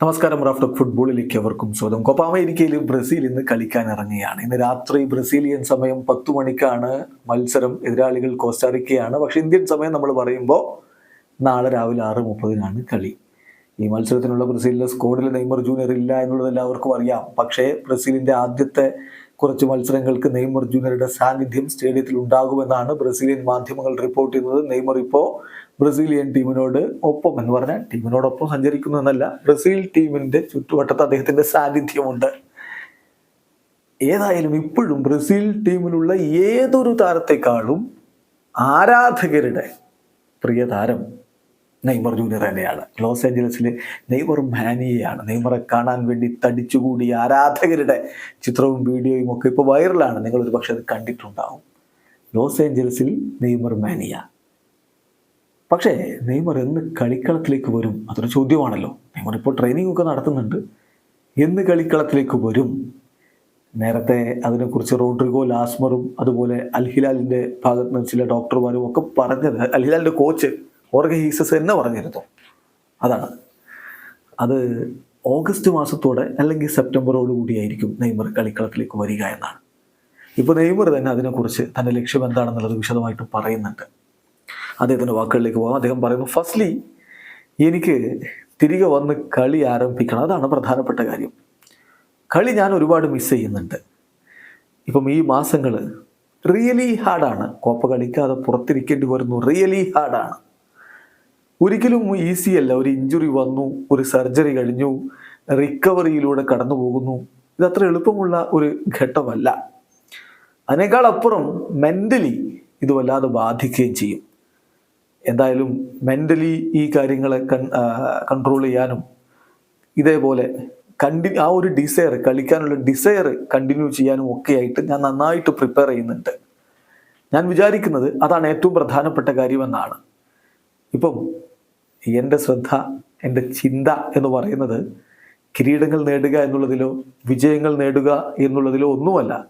നമസ്കാരം റാഫ്റ്റർ ഫുട്ബോളിലേക്ക് അവർക്കും സ്വാഗതം. കോപ്പ അമേരിക്കയിൽ ബ്രസീൽ ഇന്ന് കളിക്കാൻ ഇറങ്ങുകയാണ്. ഇന്ന് രാത്രി ബ്രസീലിയൻ സമയം പത്തു മണിക്കാണ് മത്സരം. എതിരാളികൾ കോസ്റ്റാറിക്കയാണ്. പക്ഷെ ഇന്ത്യൻ സമയം നമ്മൾ പറയുമ്പോൾ നാളെ രാവിലെ ആറ് മുപ്പതിനാണ് കളി. ഈ മത്സരത്തിനുള്ള ബ്രസീലിലെ സ്കോഡിൽ നെയ്മർ ജൂനിയർ ഇല്ല എന്നുള്ളത് എല്ലാവർക്കും അറിയാം. പക്ഷേ ബ്രസീലിന്റെ ആദ്യത്തെ കുറച്ച് മത്സരങ്ങൾക്ക് നെയ്മർ ജൂനിയറുടെ സാന്നിധ്യം സ്റ്റേഡിയത്തിൽ ഉണ്ടാകുമെന്നാണ് ബ്രസീലിയൻ മാധ്യമങ്ങൾ റിപ്പോർട്ട് ചെയ്യുന്നത്. നെയ്മർ ഇപ്പോൾ ബ്രസീലിയൻ ടീമിനോട് ഒപ്പം എന്ന് പറഞ്ഞാൽ ടീമിനോടൊപ്പം സഞ്ചരിക്കുന്നു എന്നല്ല ബ്രസീൽ ടീമിന്റെ ചുറ്റുവട്ടത്ത് അദ്ദേഹത്തിന്റെ സാന്നിധ്യമുണ്ട്. ഏതായാലും ഇപ്പോഴും ബ്രസീൽ ടീമിലുള്ള ഏതൊരു താരത്തെക്കാളും ആരാധകരുടെ പ്രിയ താരം നെയ്മർ ജൂനിയർ തന്നെയാണ്. ലോസ് ഏഞ്ചലസിലെ നെയ്മർ മാനിയയാണ്. നെയ്മറെ കാണാൻ വേണ്ടി തടിച്ചുകൂടിയ ആരാധകരുടെ ചിത്രവും വീഡിയോയും ഒക്കെ ഇപ്പോൾ വൈറലാണ്. നിങ്ങൾ ഒരു പക്ഷേ അത് കണ്ടിട്ടുണ്ടാവും. ലോസ് ഏഞ്ചലസിൽ നെയ്മർ മാനിയ. പക്ഷേ നെയ്മർ എന്ന് കളിക്കളത്തിലേക്ക് വരും? അതൊരു ചോദ്യമാണല്ലോ. നെയ്മർ ഇപ്പോൾ ട്രെയിനിങ് ഒക്കെ നടത്തുന്നുണ്ട്. എന്ന് കളിക്കളത്തിലേക്ക് വരും? നേരത്തെ അതിനെക്കുറിച്ച് റോഡ്രിഗോ ലാസ്മറും അതുപോലെ അൽഹിലാലിന്റെ ഭാഗത്ത് നിന്ന് ചില ഡോക്ടർമാരും ഒക്കെ പറഞ്ഞത് അൽഹിലാലിന്റെ കോച്ച് ഓർഗ ഹീസസ് തന്നെ പറഞ്ഞിരുന്നു. അതാണ്. അത് ഓഗസ്റ്റ് മാസത്തോടെ അല്ലെങ്കിൽ സെപ്റ്റംബറോട് കൂടിയായിരിക്കും നെയ്മർ കളിക്കളത്തിലേക്ക് വരിക എന്നാണ്. ഇപ്പോൾ നെയ്മർ തന്നെ അതിനെക്കുറിച്ച് തന്റെ ലക്ഷ്യം എന്താണെന്നുള്ളത് വിശദമായിട്ട് പറയുന്നുണ്ട്. അദ്ദേഹത്തിന്റെ വാക്കുകളിലേക്ക് പോകാം. അദ്ദേഹം പറയുന്നു ഫസ്റ്റ്ലി എനിക്ക് തിരികെ വന്ന് കളി ആരംഭിക്കണം. അതാണ് പ്രധാനപ്പെട്ട കാര്യം. കളി ഞാൻ ഒരുപാട് മിസ് ചെയ്യുന്നുണ്ട്. ഇപ്പം ഈ മാസങ്ങൾ റിയലി ഹാർഡാണ്. കോപ്പ കളിക്കാതെ പുറത്തിരിക്കേണ്ടി വരുന്നു. റിയലി ഹാർഡാണ്. ഒരിക്കലും ഈസി അല്ല. ഒരു ഇഞ്ചുറി വന്നു ഒരു സർജറി കഴിഞ്ഞു റിക്കവറിയിലൂടെ കടന്നു പോകുന്നു. ഇതത്ര എളുപ്പമുള്ള ഒരു ഘട്ടമല്ല. അതിനേക്കാൾ അപ്പുറം മെന്റലി ഇത് വല്ലാതെ ബാധിക്കുകയും ചെയ്യും. എന്തായാലും മെന്റലി ഈ കാര്യങ്ങളെ കൺ കൺട്രോൾ ചെയ്യാനും ഇതേപോലെ കണ്ടി ആ ഒരു ഡിസയർ കളിക്കാനുള്ള ഡിസയർ കണ്ടിന്യൂ ചെയ്യാനും ഒക്കെ ആയിട്ട് ഞാൻ നന്നായിട്ട് പ്രിപ്പയർ ചെയ്യുന്നുണ്ട്. ഞാൻ വിചാരിക്കുന്നത് അതാണ് ഏറ്റവും പ്രധാനപ്പെട്ട കാര്യമെന്നാണ്. ഇപ്പം എന്റെ ശ്രദ്ധ എന്റെ ചിന്ത എന്ന് പറയുന്നത് കിരീടങ്ങൾ നേടുക എന്നുള്ളതിലോ വിജയങ്ങൾ നേടുക എന്നുള്ളതിലോ ഒന്നുമല്ല.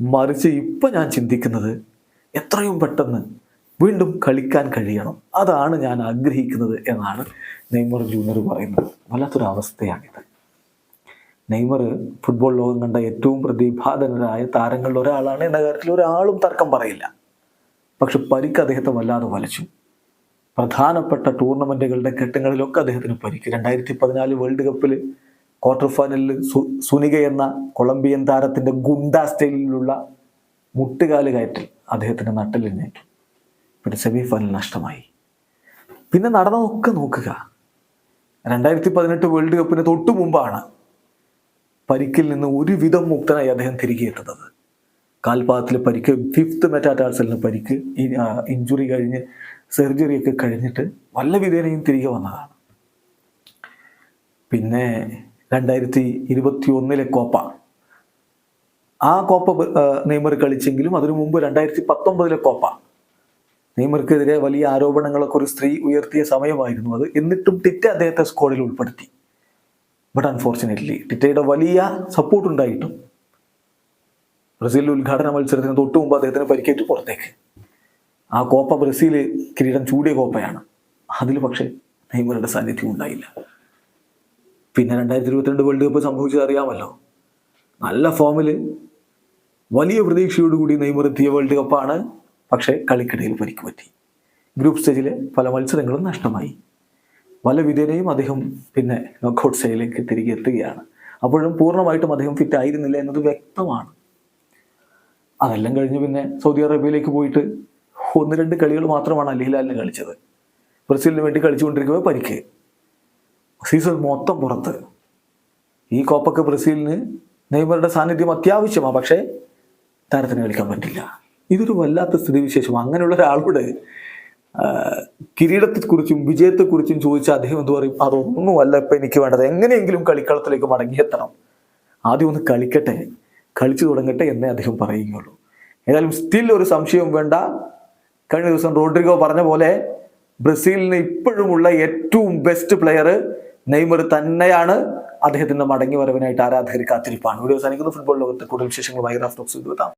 മറിച്ച് ഇപ്പം ഞാൻ ചിന്തിക്കുന്നത് എത്രയും പെട്ടെന്ന് വീണ്ടും കളിക്കാൻ കഴിയണം. അതാണ് ഞാൻ ആഗ്രഹിക്കുന്നത് എന്നാണ് നെയ്മർ ജൂനിയർ പറയുന്നത്. വല്ലാത്തൊരു അവസ്ഥയാണിത് നെയ്മർ ഫുട്ബോൾ ലോകം കണ്ട ഏറ്റവും പ്രതിഭാധനരായ താരങ്ങളിൽ ഒരാളാണ് എന്ന കാര്യത്തിൽ ഒരാളും തർക്കം പറയില്ല. പക്ഷെ പരിക്ക് അദ്ദേഹത്തെ വല്ലാതെ വലച്ചു. പ്രധാനപ്പെട്ട ടൂർണമെന്റുകളുടെ ഘട്ടങ്ങളിലൊക്കെ അദ്ദേഹത്തിന് പരിക്ക്. രണ്ടായിരത്തി പതിനാല് വേൾഡ് കപ്പിൽ ക്വാർട്ടർ ഫൈനലിൽ സുനിക എന്ന കൊളംബിയൻ താരത്തിന്റെ ഗുണ്ട സ്റ്റൈലിലുള്ള മുട്ടുകാൽ കയറ്റൽ അദ്ദേഹത്തിന്റെ നട്ടലിനേറ്റു പിന്നെ സെമി ഫൈനൽ നഷ്ടമായി. പിന്നെ നടന്നതൊക്കെ നോക്കുക. രണ്ടായിരത്തി പതിനെട്ട് വേൾഡ് കപ്പിന് തൊട്ടു മുമ്പാണ് പരിക്കിൽ നിന്ന് ഒരുവിധം മുക്തനായി അദ്ദേഹം തിരികെ എത്തുന്നത്. കാൽപാദത്തിൽ പരിക്ക് ഫിഫ്ത്ത് മെറ്റാറ്റാർസലിന് പരിക്ക് ഇഞ്ചുറി കഴിഞ്ഞ് സർജറി ഒക്കെ കഴിഞ്ഞിട്ട് വല്ല വിധേനയും തിരികെ വന്നതാണ്. പിന്നെ രണ്ടായിരത്തി ഇരുപത്തി ഒന്നിലെ കോപ്പ. ആ കോപ്പ നെയ്മർ കളിച്ചെങ്കിലും അതിനു മുമ്പ് രണ്ടായിരത്തി പത്തൊമ്പതിലെ കോപ്പ. നെയ്മർക്കെതിരെ വലിയ ആരോപണങ്ങളൊക്കെ ഒരു സ്ത്രീ ഉയർത്തിയ സമയമായിരുന്നു അത്. എന്നിട്ടും ടിറ്റ അദ്ദേഹത്തെ സ്ക്വാഡിൽ ഉൾപ്പെടുത്തി. ബട്ട് അൺഫോർച്ചുനേറ്റ്ലി ടിറ്റയുടെ വലിയ സപ്പോർട്ട് ഉണ്ടായിട്ടും ബ്രസീലിൽ ഉദ്ഘാടന മത്സരത്തിന് തൊട്ടു മുമ്പ് അദ്ദേഹത്തിന് പരിക്കേറ്റ് പുറത്തേക്ക്. ആ കോപ്പ ബ്രസീൽ കിരീടം ചൂടിയ കോപ്പയാണ്. അതിൽ പക്ഷേ നെയ്മറുടെ സാന്നിധ്യം ഉണ്ടായില്ല. പിന്നെ രണ്ടായിരത്തി ഇരുപത്തിരണ്ട് വേൾഡ് കപ്പ് സംഭവിച്ചത് അറിയാമല്ലോ. നല്ല ഫോമിൽ വലിയ പ്രതീക്ഷയോടുകൂടി നെയ്മർ എത്തിയ വേൾഡ് കപ്പാണ് പക്ഷേ കളിക്കിടയിൽ പരിക്ക് പറ്റി. ഗ്രൂപ്പ് സ്റ്റേജിലെ പല മത്സരങ്ങളും നഷ്ടമായി. പല വിധേനയും അദ്ദേഹം പിന്നെ നോക്കൗട്ട് സ്റ്റേജിലേക്ക് തിരികെ എത്തുകയാണ്. അപ്പോഴും പൂർണമായിട്ടും അദ്ദേഹം ഫിറ്റ് ആയിരുന്നില്ല എന്നത് വ്യക്തമാണ്. അതെല്ലാം കഴിഞ്ഞ് പിന്നെ സൗദി അറേബ്യയിലേക്ക് പോയിട്ട് ഒന്ന് രണ്ട് കളികൾ മാത്രമാണ് അലിഹിലാലിന് കളിച്ചത്. ബ്രസീലിന് വേണ്ടി കളിച്ചുകൊണ്ടിരിക്കുമ്പോൾ പരിക്ക്. സീസൺ മൊത്തം പുറത്ത്. ഈ കോപ്പൊക്കെ ബ്രസീലിന് നെയ്മറുടെ സാന്നിധ്യം അത്യാവശ്യമാണ് പക്ഷേ താരത്തിന് കളിക്കാൻ പറ്റില്ല. ഇതൊരു വല്ലാത്ത സ്ഥിതിവിശേഷം. അങ്ങനെയുള്ള ഒരാളോട് കിരീടത്തെക്കുറിച്ചും വിജയത്തെക്കുറിച്ചും ചോദിച്ച അദ്ദേഹം എന്ത് പറയും? അതൊന്നുമല്ല ഇപ്പം എനിക്ക് വേണ്ടത്. എങ്ങനെയെങ്കിലും കളിക്കളത്തിലേക്ക് മടങ്ങിയെത്തണം. ആദ്യം ഒന്ന് കളിക്കട്ടെ. കളിച്ചു തുടങ്ങട്ടെ എന്നേ അദ്ദേഹം പറയുകയുള്ളൂ. ഏതായാലും സ്റ്റിൽ ഒരു സംശയവും വേണ്ട. കഴിഞ്ഞ ദിവസം റോഡ്രിഗോ പറഞ്ഞ പോലെ ബ്രസീലിന് ഇപ്പോഴുമുള്ള ഏറ്റവും ബെസ്റ്റ് പ്ലെയർ നെയ്മർ തന്നെയാണ് അദ്ദേഹത്തിന്റെ മടങ്ങി വരവിനായിട്ട് ആരാധകർ കാത്തിരിപ്പാണ്. വീഡിയോ അവസാനിക്കുന്ന. ഫുട്ബോൾ ലോകത്ത് കൂടുതൽ വിശേഷങ്ങളുമായി ടോക്സ് എത്താം.